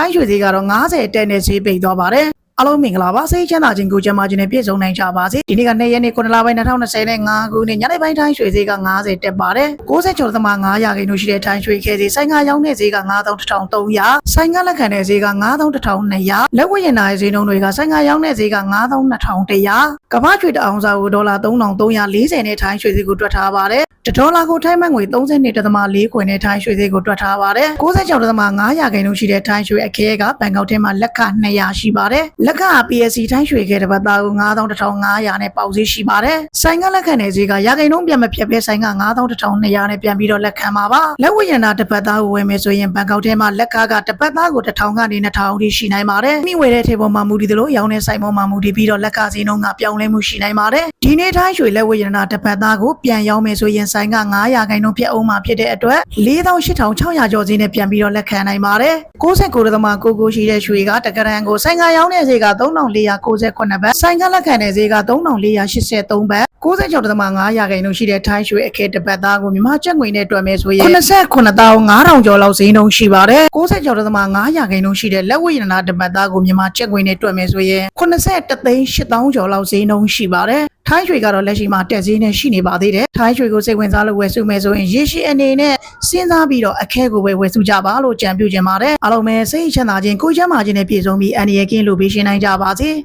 ထိုင်းရွှေဈေးကတော့90တက်နဲ့ဈေးပိတ်သွားပါတယ်အားလုံးမင်္ဂလာပါစိတ်ချမ်းသာခြင်းကိုကျန်းမာခြင်းနဲ့ပြည့်စုံနိုင်ကြပါစေဒီနေ့က2ရက်နေ့9လပိုင်း2025ခုနှစ်ညနေပိုင်းတိုင်းရွှေဈေးက90တက်ပါတယ်60ကျော်သမ900ရာခိုင်နှုန်းရှိတဲ့ထိုင်းရွှေခဲဈေးဆိုင်ကရောင်းတဲ့ဈေးက9300ဆိုင်ကလက်ခံတဲ့ဈေးက9200လက်ဝတ်ရင်နာရဲ့ဈေးနှုန်းတွေကဆိုင်ကရောင်းတဲ့ဈေးက9200ကမ္ဘာရွှေတအောင်စာကိုဒေါ်လာ3340နဲ့ထိုင်းရွှေဈေးကိုတွက်ထားပါတယ် တဒေါ်လာကိုထိုင်းမန်ငွေ32.4ခွင်နဲ့ထိုင်းရွှေဈေးကိုတွက်ထားပါတယ်96.5ရာခိုင်နှုန်းရှိတဲ့ထိုင်းရွှေအခဲကဘန်ကောက်ထဲမှာလက်ခ200ရှိပါတယ်လက်ခ PSC ထိုင်းရွှေခဲတစ်ပတ်သားကို91,500နဲ့ပေါက်ဈေးရှိပါတယ်ဆိုင်ကလက်ခံတဲ့ဈေးကရာခိုင်နှုန်းပြန်မဖြတ်ဘဲဆိုင်က91,200နဲ့ပြန်ပြီးတော့လက်ခံပါပါလက်ဝတ်ရနာတစ်ပတ်သားကိုဝယ်မယ်ဆိုရင်ဘန်ကောက်ထဲမှာလက်ခကတစ်ပတ်သားကို1000ကနေ2000ထိရှိနိုင်ပါတယ်မိဝယ်တဲ့ထေပေါ်မှာမူတည်သလိုရောင်းတဲ့ဆိုင်ပေါ်မှာမူတည်ပြီးတော့လက်ကဈေးနှုန်းကပြောင်းလဲမှုရှိနိုင်ပါတယ်ဒီနေ့ထိုင်းရွှေလက်ဝတ်ရနာတစ်ပတ်သားကိုပြန်ရောင်းမယ်ဆိုရင်ဆိုင်က900ခိုင်နှုန်းဖြတ်အောင်မှာဖြစ်တဲ့အတွက်48,600ကျော်ဈေးနဲ့ပြန်ပြီးတော့လက်ခံနိုင်ပါတယ်69.99ရှိတဲ့ရွှေကတကရန်ကိုဆိုင်ကရောင်းတဲ့ဈေးက3498ဘတ်ဆိုင်ကလက်ခံတဲ့ဈေးက3483ဘတ်96.5ရာခိုင်နှုန်းရှိတဲ့ထိုင်းရွှေအခဲတစ်ပတ်သားကိုမြန်မာကျပ်ငွေနဲ့တွက်မယ်ဆိုရင်89,500ကျော်လောက်ဈေးနှုန်းရှိပါတယ်96.5ရာခိုင်နှုန်းရှိတဲ့လက်ဝတ်ရတနာတစ်ပတ်သားကိုမြန်မာကျပ်ငွေနဲ့တွက်မယ်ဆိုရင်83,800ကျော်လောက်ဈေးနှုန်းရှိပါတယ် ထိုင်းရွှေကတော့လက်ရှိမှာတက်ဈေးနဲ့ရှိနေပါသေးတယ်။ထိုင်းရွှေကိုစိတ်ဝင်စားလို့ဝယ်စုမယ်ဆိုရင်ရေရှည်အနေနဲ့စဉ်းစားပြီးတော့အခဲကိုပဲဝယ်စုကြပါလို့ကြံပြုချင်ပါတယ်။အားလုံးပဲစိတ်ချမ်းသာခြင်းကိုယ်ချမ်းသာခြင်းနဲ့ပြည့်စုံပြီးအန္တရာယ်ကင်းလို့ပေးရှင်းနိုင်ကြပါစေ။